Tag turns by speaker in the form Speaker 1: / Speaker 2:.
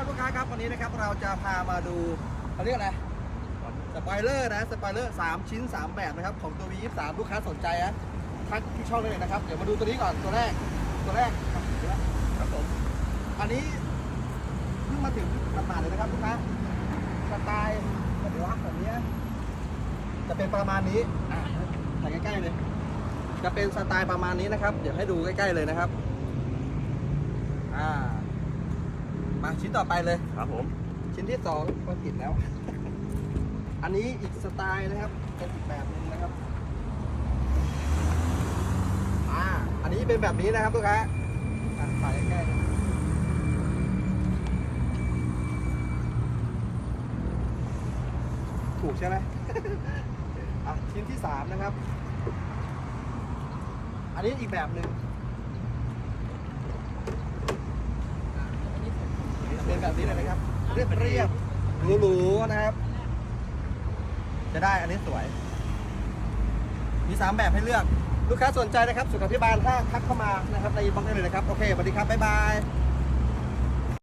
Speaker 1: ครับลูกค้าครับวันนี้นะครับเราจะพามาดูเขาเรียกอะไรสปอยเลอร์นะสปอยเลอร์3ชิ้น3แบบนะครับของตัว V23 ลูกค้าสนใจนะทักที่ช่องได้เลยนะครับเดี๋ยวมาดูตัวนี้ก่อนตัวแรกตัวแรกครับผมอันนี้เพิ่งมาถึงประมาณเลยนะครับลูกค้าสไตล์เดี๋ยวแบบนี้จะเป็นประมาณนี้อะถ่ายใกล้ๆเลยจะเป็นสไตล์ประมาณนี้นะครับ เดี๋ยวให้ดูใกล้ๆเลยนะครับ อ่า มาชิ้นต่อไปเลย
Speaker 2: ครับผม
Speaker 1: ชิ้นที่สองก็ผิดแล้ว อันนี้อีกสไตล์นะครับเป็นอีกแบบหนึงนะครับอ่าอันนี้เป็นแบบนี้นะครับลูกค้าอะถ่ายใกล้ๆ ถูกใช่ไหม อะชิ้นที่สามนะครับ อันนี้อีกแบบหนึ่งอะเป็น แบบนี้เลยนะครับ เรียบเรียบๆหรูๆนะครับ จะได้อันนี้สวย มีสามแบบให้เลือก ลูกค้าสนใจนะครับ สุขภิบาลถ้าทักเข้ามานะครับในอินบ็อกซ์ได้เลยนะครับ โอเคสวัสดีครับ บ๊ายบาย